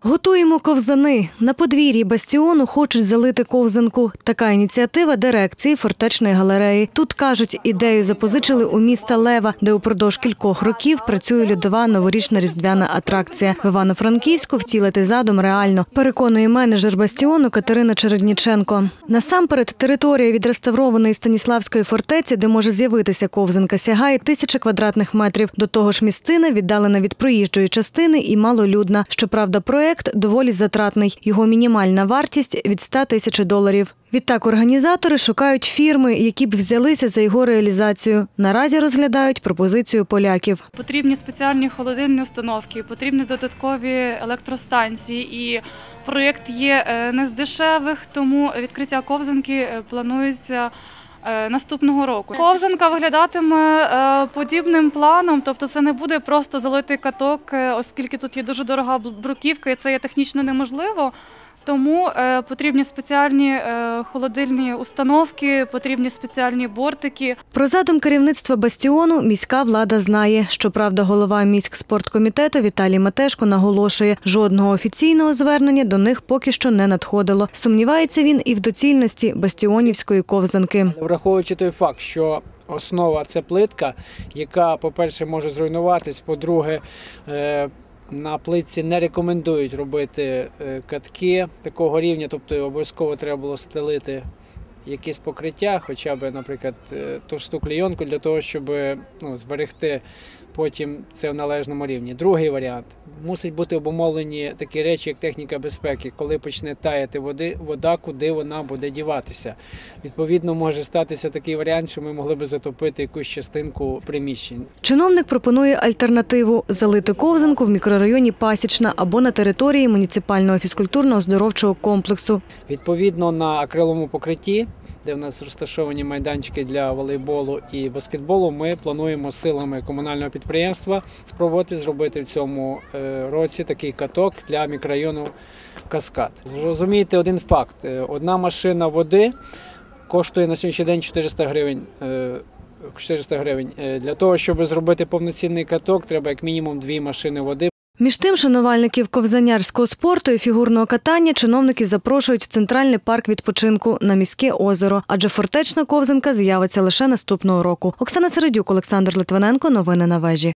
Готуємо ковзани. На подвір'ї бастіону хочуть залити ковзанку. Така ініціатива дирекції фортечної галереї. Тут кажуть, ідею запозичили у міста Лева, де упродовж кількох років працює льодова новорічна різдвяна атракція. В Івано-Франківську втілити задум реально. Переконує менеджер бастіону Катерина Чередніченко. Насамперед, територія відреставрованої Станіславської фортеці, де може з'явитися ковзанка, сягає тисячі квадратних метрів. До того ж, місцина віддалена від проїжджої частини і малолюдна. Щоправда, проект доволі затратний. Його мінімальна вартість від 100 тисяч доларів. Відтак організатори шукають фірми, які б взялися за його реалізацію. Наразі розглядають пропозицію поляків. Потрібні спеціальні холодильні установки, потрібні додаткові електростанції. І проєкт є е, не з дешевих, тому відкриття ковзанки е, планується. Е, Наступного року ковзанка виглядатиме е, подібним планом, тобто це не буде просто залитий каток, е, оскільки тут є дуже дорога бруківка, і це є технічно неможливо. Тому е, потрібні спеціальні е, холодильні установки, потрібні спеціальні бортики. Про задум керівництва бастіону міська влада знає. Щоправда, голова міськспорткомітету Віталій Матешко наголошує, жодного офіційного звернення до них поки що не надходило. Сумнівається він і в доцільності бастіонівської ковзанки. Враховуючи той факт, що основа це плитка, яка, по-перше, може зруйнуватись, по-друге, е, на плитці не рекомендують робити е, катки такого рівня, тобто обов'язково треба було стелити якісь покриття, хоча б, наприклад, е, товсту клійонку для того, щоб ну, зберегти потім це в належному рівні. Другий варіант мусить бути обумовлені такі речі, як техніка безпеки, коли почне таяти води, вода, куди вона буде діватися. Відповідно, може статися такий варіант, що ми могли би затопити якусь частинку приміщень. Чиновник пропонує альтернативу залити ковзанку в мікрорайоні Пасічна або на території муніципального фізкультурно-оздоровчого комплексу. Відповідно на акриловому покритті, де в нас розташовані майданчики для волейболу і баскетболу, ми плануємо силами комунального підприємства спробувати зробити в цьому е, році такий каток для мікрорайону Каскад. Розумієте один факт: Е, одна машина води коштує на сьогоднішній день 400 гривень. е, 400 гривень. Е, Для того, щоб зробити повноцінний каток, треба як мінімум дві машини води. Між тим, шанувальників ковзанярського спорту і фігурного катання чиновники запрошують в центральний парк відпочинку на міське озеро, адже фортечна ковзанка з'явиться лише наступного року. Оксана Середюк, Олександр Литвиненко. Новини на вежі.